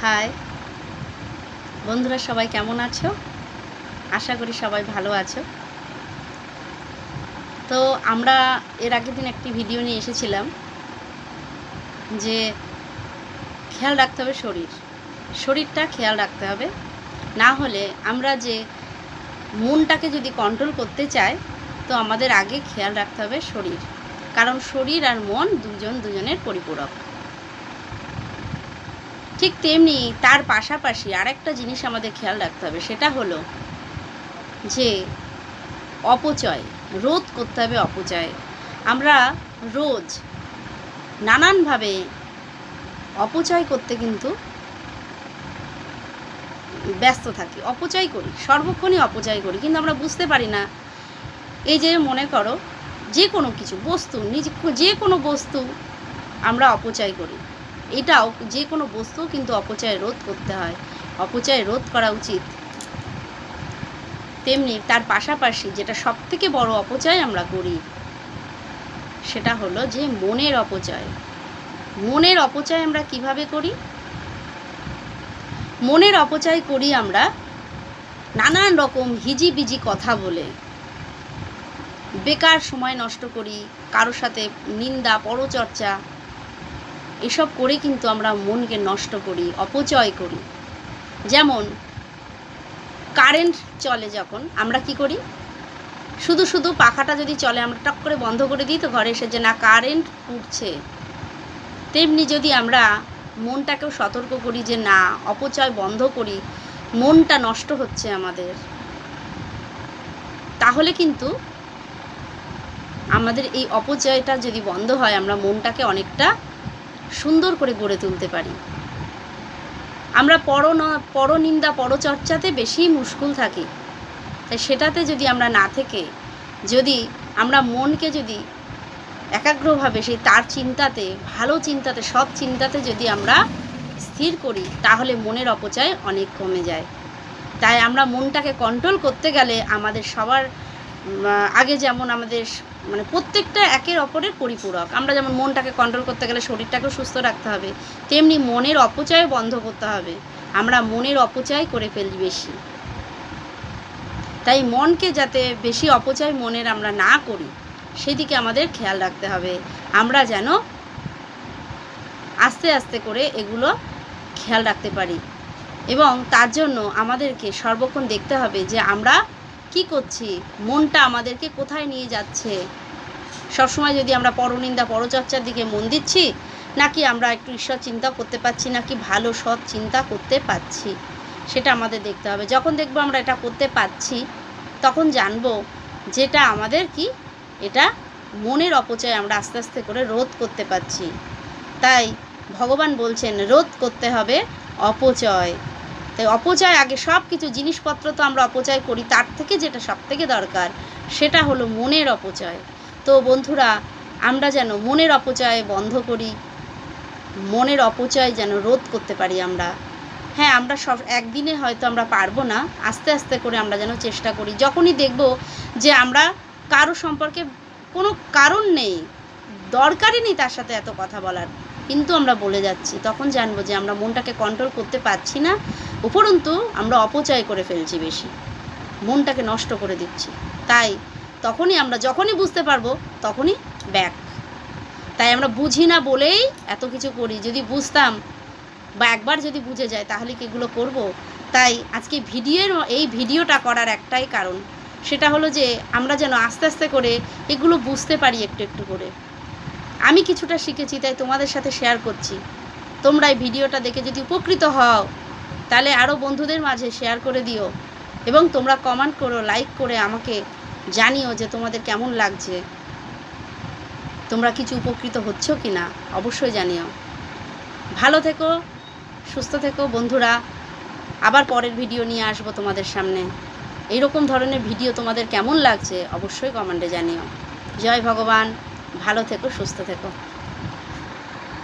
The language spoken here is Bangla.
হাই। বন্ধুরা সবাই কেমন আছো? আশা করি সবাই ভালো আছো। তো আমরা এর আগের দিন একটি ভিডিও নিয়ে এসেছিলাম যে খেয়াল রাখতে হবে শরীর। শরীরটা খেয়াল রাখতে হবে। না হলে আমরা যে মনটাকে যদি কন্ট্রোল করতে চাই, তো আমাদের আগে খেয়াল রাখতে হবে শরীর। কারণ শরীর আর মন দুজন দুজনের পরিপূরক। ঠিক তেমনি তার পাশাপাশি আরেকটা জিনিস আমাদের খেয়াল রাখতে হবে, সেটা হলো যে অপচয়, রোধ করতে হবে অপচয়। আমরা রোজ নানানভাবে অপচয় করতে কিন্তু ব্যস্ত থাকি, অপচয় করি, সর্বক্ষণই অপচয় করি, কিন্তু আমরা বুঝতে পারি না। এই যে মনে করো, যে কোনো কিছু, বস্তু, নিজে, যে কোনো বস্তু আমরা অপচয় করি। এটাও যে কোনো বস্তু কিন্তু অপচয় রোধ করতে হয়। অপচয় রোধ করা উচিত। তেমনি তার পাশাপাশি যেটা সব থেকে বড় অপচয় আমরা করি, সেটা হলো যে মনের অপচয়। মনের অপচয় আমরা কীভাবে করি? মনের অপচয় করি আমরা নানান রকম হিজিবিজি কথা বলে। বেকার সময় নষ্ট করি, কারোর সাথে নিন্দা, পরচর্চা এসব করে কিন্তু আমরা মনকে নষ্ট করি, অপচয় করি। যেমন কারেন্ট চলে যখন, আমরা কি করি? শুধু শুধু পাখাটা যদি চলে, আমরা টক করে বন্ধ করে দিই তো ঘরে এসে যে না কারেন্ট উঠছে। তেমনি যদি আমরা মনটাকেও সতর্ক করি যে না, অপচয় বন্ধ করি, মনটা নষ্ট হচ্ছে আমাদের। তাহলে কিন্তু আমাদের এই অপচয়টা যদি বন্ধ হয়, আমরা মনটাকে অনেকটা সুন্দর করে গড়ে তুলতে পারি। আমরা পর পরনিন্দা পরচর্চাতে বেশি মুশকুল থাকি। তাই সেটাতে যদি আমরা না থেকে, যদি আমরা মনকে যদি একাগ্রভাবে সেই তার চিন্তাতে, ভালো চিন্তাতে, সৎ চিন্তাতে যদি আমরা স্থির করি, তাহলে মনের অপচয় অনেক কমে যায়। তাই আমরা মনটাকে কন্ট্রোল করতে গেলে আমাদের সবার আগে যেমন আমাদের মানে প্রত্যেকটা একের অপরের পরিপূরক। আমরা যেমন মনটাকে কন্ট্রোল করতে গেলে শরীরটাকেও সুস্থ রাখতে হবে, তেমনি মনের অপচয় বন্ধ করতে হবে। আমরা মনের অপচয় করে ফেলি বেশি। তাই মনকে যাতে বেশি অপচয় মনের আমরা না করি, সেদিকে আমাদের খেয়াল রাখতে হবে। আমরা যেন আস্তে আস্তে করে এগুলো খেয়াল রাখতে পারি। এবং তার জন্য আমাদেরকে সর্বক্ষণ দেখতে হবে যে আমরা কি করছি? মনটা আমাদেরকে কোথায় নিয়ে যাচ্ছে? সবসময় যদি আমরা পরনিন্দা পরচর্চার দিকে মন দিচ্ছি, নাকি আমরা একটু ঈশ্বর চিন্তা করতে পারছি, নাকি ভালো সৎ চিন্তা করতে পারছি? সেটা আমাদের দেখতে হবে। যখন দেখব আমরা এটা করতে পারছি, তখন জানব যেটা আমাদের কি? এটা মনের অপচয় আমরা আস্তে আস্তে করে রোধ করতে পারছি। তাই ভগবান বলছেন, রোধ করতে হবে অপচয়। তাই অপচয় আগে সব কিছু জিনিসপত্র তো আমরা অপচয় করি, তার থেকে যেটা সব থেকে দরকার সেটা হলো মনের অপচয়। তো বন্ধুরা, আমরা যেন মনের অপচয় বন্ধ করি, মনের অপচয় যেন রোধ করতে পারি আমরা। হ্যাঁ আমরা সব একদিনে হয়তো আমরা পারব না, আস্তে আস্তে করে আমরা যেন চেষ্টা করি। যখনই দেখব যে আমরা কারও সম্পর্কে কোনো কারণ নেই, দরকারই নেই তার সাথে এত কথা বলার, কিন্তু আমরা বলে যাচ্ছি, তখন জানব যে আমরা মনটাকে কন্ট্রোল করতে পারছি না। উপরন্তু, আমরা অপচয় করে ফেলছি বেশি। মনটাকে নষ্ট করে দিচ্ছি। তাই তখনই আমরা যখনই বুঝতে পারব, তখনই ব্যাক তাই আমরা বুঝি না বলেই এত কিছু করি। যদি বুঝতাম বা একবার যদি বুঝে যায়, তাহলে কি এগুলো করব? তাই আজকে ভিডিওর, এই ভিডিওটা করার একটাই কারণ। সেটা হলো যে, আমরা যেন আস্তে আস্তে করে এগুলো বুঝতে পারি একটু একটু করে। আমি কিছুটা শিখেছি, তাই তোমাদের সাথে শেয়ার করছি। তোমরা এই ভিডিওটা দেখে যদি উপকৃত হও তাহলে আরও বন্ধুদের মাঝে শেয়ার করে দিও। এবং তোমরা কমেন্ট করো লাইক করে আমাকে জানিও যে তোমাদের কেমন লাগছে। তোমরা কিছু উপকৃত হচ্ছ কি না অবশ্যই জানিও। ভালো থেকো, সুস্থ থেকো বন্ধুরা। আবার পরের ভিডিও নিয়ে আসব তোমাদের সামনে। এইরকম ধরনের ভিডিও তোমাদের কেমন লাগছে, অবশ্যই কমেন্টে জানিও। জয় ভগবান, ভালো থেকো, সুস্থ থেকো।